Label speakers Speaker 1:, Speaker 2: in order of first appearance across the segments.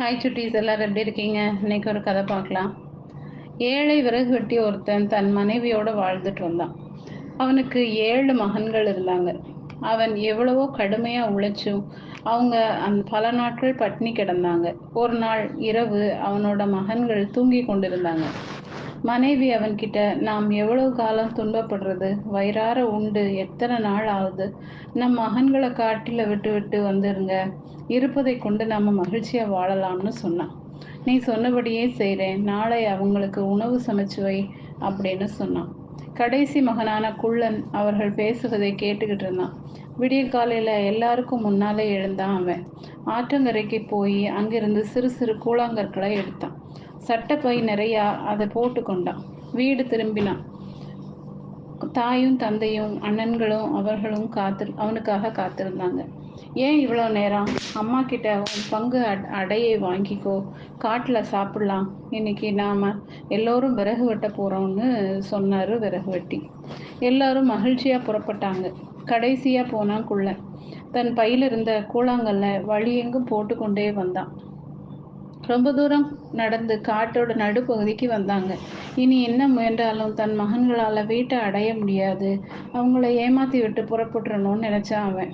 Speaker 1: Hi சுட்டீஸ் எல்லாரும் எப்படி இருக்கீங்க? இன்னைக்கு ஒரு கதை பார்க்கலாம். ஏழை விறகு வெட்டி ஒருத்தன் தன் மனைவியோட வாழ்ந்துட்டு வந்தான். அவனுக்கு ஏழு மகன்கள் இருந்தாங்க. அவன் எவ்வளவோ கடுமையாக உழைச்சும் அவங்க அந்த பல நாட்கள் பட்னி கிடந்தாங்க. ஒரு நாள் இரவு அவனோட மகன்கள் தூங்கி கொண்டிருந்தாங்க. மனைவி அவன்கிட்ட நாம் எவ்வளவு காலம் துன்பப்படுறது? வயிறார உண்டு. எத்தனை நாள் ஆகுது? நம் மகன்களை காட்டில விட்டு விட்டு வந்துருங்க. இருப்பதை கொண்டு நம்ம மகிழ்ச்சியா வாழலாம்னு சொன்னான். நீ சொன்னபடியே செய்கிறேன் நாளை அவங்களுக்கு உணவு சமைச்சு வை அப்படின்னு சொன்னான். கடைசி மகனான குள்ளன் அவர்கள் பேசுவதை கேட்டுக்கிட்டு இருந்தான். விடிய காலையில் எல்லாருக்கும் முன்னாலே எழுந்தான் அவன். ஆற்றங்கரைக்கு போய் அங்கிருந்து சிறு சிறு கூழாங்கற்களை எடுத்தான். சட்டப்பை நிறையா அதை போட்டு கொண்டான் வீடு திரும்பினான். தாயும் தந்தையும் அண்ணன்களும் அவர்களும் காத்து அவனுக்காக காத்திருந்தாங்க. ஏன் இவ்வளோ நேரம்? அம்மா கிட்ட உன் பங்கு அடையை வாங்கிக்கோ. காட்டில் சாப்பிடலாம். இன்னைக்கு நாம் எல்லோரும் விறகு வெட்ட போகிறோம்னு சொன்னார் விறகு வெட்டி. எல்லாரும் மகிழ்ச்சியாக புறப்பட்டாங்க. கடைசியாக போனாக்குள்ள தன் பையில் இருந்த கூழாங்கல்ல வழியெங்கும் போட்டுக்கொண்டே வந்தான். ரொம்ப தூரம் நடந்து காட்டோட நடுப்பகுதிக்கு வந்தாங்க. இனி என்ன முயன்றாலும் தன் மகன்களால் வீட்டை அடைய முடியாது. அவங்கள ஏமாற்றி விட்டு புறப்பட்டுறணும்னு நினச்சான் அவன்.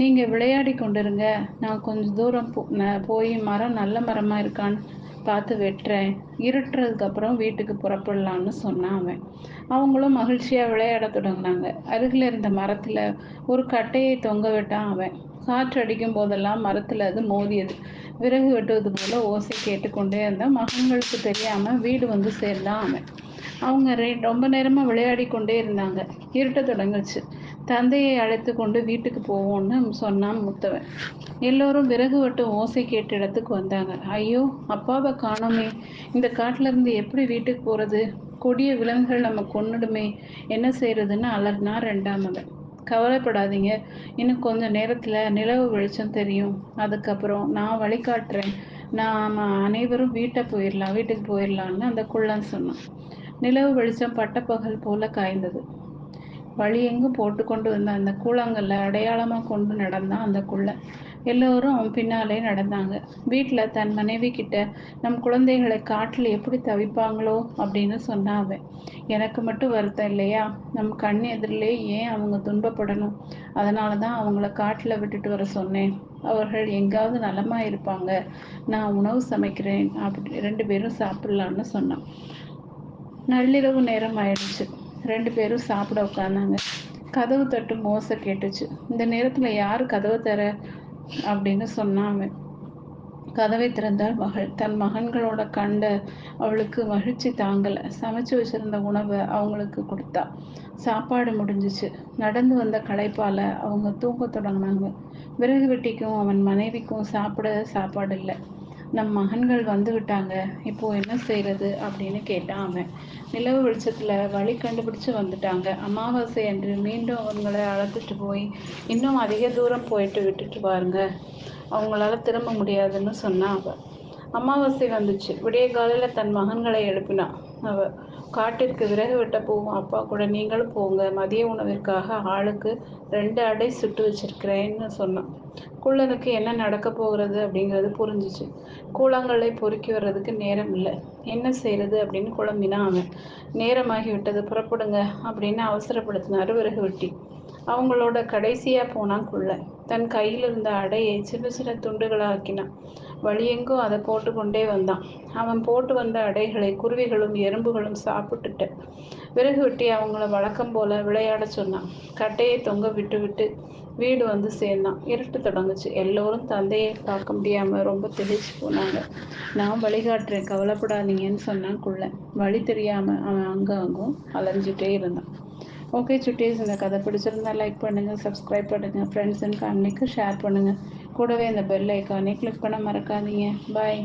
Speaker 1: நீங்கள் விளையாடி கொண்டிருங்க. நான் கொஞ்சம் தூரம் போ போய் மரம் நல்ல மரமாக இருக்கான்னு பார்த்து வெட்டுறேன். இருட்டுறதுக்கப்புறம் வீட்டுக்கு புறப்படலான்னு சொன்னான் அவன். அவங்களும் மகிழ்ச்சியாக விளையாட தொடங்கினாங்க. அருகில் இருந்த மரத்தில் ஒரு கட்டையை தொங்க விட்டான் அவன். காற்று அடிக்கும் போதெல்லாம் மரத்தில் அது மோதியது. விறகு வெட்டுவது போல ஓசை கேட்டுக்கொண்டே இருந்தால் மகன்களுக்கு தெரியாமல் வீடு வந்து சேர்ந்தான் அவன். அவங்க ரெ ரொம்ப நேரமாக விளையாடி கொண்டே இருந்தாங்க. இருட்ட தொடங்குச்சு. தந்தையை அழைத்து கொண்டு வீட்டுக்கு போவோம்னு சொன்னான் முத்தவன். எல்லோரும் விறகு வெட்டும் ஓசை கேட்ட இடத்துக்கு வந்தாங்க. ஐயோ அப்பாவை காணோமே. இந்த காட்டில இருந்து எப்படி வீட்டுக்கு போகிறது கொடிய விலங்குகள் நம்ம கொன்னுடுமே. என்ன செய்யறதுன்னு அலர்னா ரெண்டாமவன் கவலைப்படாதீங்க. இன்னும் கொஞ்சம் நேரத்தில் நிலவு வெளிச்சம் தெரியும். அதுக்கப்புறம் நான் வழிகாட்டுறேன். நாம் அனைவரும் வீட்டை போயிடலாம் வீட்டுக்கு போயிடலான்னு அந்த குள்ளன் சொன்னான். நிலவு வெளிச்சம் பட்டப்பகல் போல காய்ந்தது. வழி எங்கும் போட்டு கொண்டு வந்த அந்த கூழாங்கல்ல அடையாளமாக கொண்டு நடந்தான் அந்த குள்ள எல்லோரும் அவன் பின்னாலே நடந்தாங்க. வீட்டில் தன் மனைவி கிட்ட நம் குழந்தைகளை காட்டில் எப்படி தவிப்பாங்களோ? அப்படின்னு சொன்னான் அவன். எனக்கு மட்டும் வருத்தம் இல்லையா? நம் கண் எதிரிலே ஏன் அவங்க துன்பப்படணும்? அதனால தான் அவங்கள காட்டில் விட்டுட்டு வர சொன்னேன். அவர்கள் எங்காவது நலமாக இருப்பாங்க. நான் உணவு சமைக்கிறேன். அப்படி ரெண்டு பேரும் சாப்பிடலான்னு சொன்னான். நள்ளிரவு நேரம் ஆயிடுச்சு. ரெண்டு பேரும் சாப்பிட உட்காந்தாங்க கதவு தட்டு மோச கேட்டுச்சு. இந்த நேரத்தில் யார் கதவு தர அப்படின்னு சொன்னாங்க. கதவை திறந்தாள் மகள். தன் மகன்களோட கண்ட அவளுக்கு மகிழ்ச்சி தாங்கலை. சமைச்சு வச்சிருந்த உணவை அவங்களுக்கு கொடுத்தா. சாப்பாடு முடிஞ்சிச்சு. நடந்து வந்த களைப்பால அவங்க தூங்க தொடங்கினாங்க. விறகு வெட்டிக்கும் அவன் மனைவிக்கும் சாப்பிட சாப்பாடு இல்லை. நம் மகன்கள் வந்து விட்டாங்க இப்போ என்ன செய்யறது அப்படின்னு கேட்டான் அவன். நிலவு வெளிச்சத்துல வழி கண்டுபிடிச்சு வந்துட்டாங்க. அமாவாசை அன்று மீண்டும் அவங்களை அழைத்துட்டு போய் இன்னும் அதிக தூரம் போயிட்டு விட்டுட்டு பாருங்க அவங்களால திரும்ப முடியாதுன்னு சொன்னான் அவ. அமாவாசை வந்துச்சு. விடிய காலையில தன் மகன்களை எழுப்பினான் அவ. காட்டிற்கு விறகு வெட்ட போவோம். அப்பா கூட நீங்களும் போங்க. மதிய உணவிற்காக ஆளுக்கு ரெண்டு அடை சுட்டு வச்சிருக்கிறேன்னு சொன்னான். குள்ளனுக்கு என்ன நடக்க போகிறது அப்படிங்கிறது புரிஞ்சிச்சு. கூழாங்கல்லை பொறுக்கி வர்றதுக்கு நேரம் இல்லை. என்ன செய்யறது அப்படின்னு குழம்பினான் அவன். நேரமாகி விட்டது. புறப்படுங்க அப்படின்னு அவசரப்படுத்தினார் விறகு வெட்டி. அவங்களோட கடைசியாக போனான் குள்ள தன் கையில் இருந்த அடையை சின்ன சின்ன துண்டுகளாக்கினான். வழியெங்கோ அதை போட்டு கொண்டே வந்தான். அவன் போட்டு வந்த அடைகளை குருவிகளும் எறும்புகளும் சாப்பிட்டுட்ட விறகு வெட்டி அவங்கள வழக்கம் போல விளையாட சொன்னான். கட்டையை தொங்க விட்டு விட்டு வீடு வந்து சேர்ந்தான். இருட்டு தொடங்குச்சு. எல்லோரும் தந்தையை பார்க்க முடியாம ரொம்ப தெளிச்சு போனாங்க. நான் வழிகாட்டுறேன். கவலைப்படாதீங்கன்னு சொன்னான் குள்ள வழி தெரியாம அவன் அங்க அங்கும் அலைஞ்சிட்டே இருந்தான். ஓகே சுட்டீஸ் இந்த கதை பிடிச்சிருந்தா லைக் பண்ணுங்கள் சப்ஸ்கிரைப் பண்ணுங்கள் ஃப்ரெண்ட்ஸ் அண்ட் ஃபேமிலிக்கு ஷேர் பண்ணுங்கள் கூடவே இந்த பெல் ஐக்கானே கிளிக் பண்ண மறக்காதீங்க. பாய்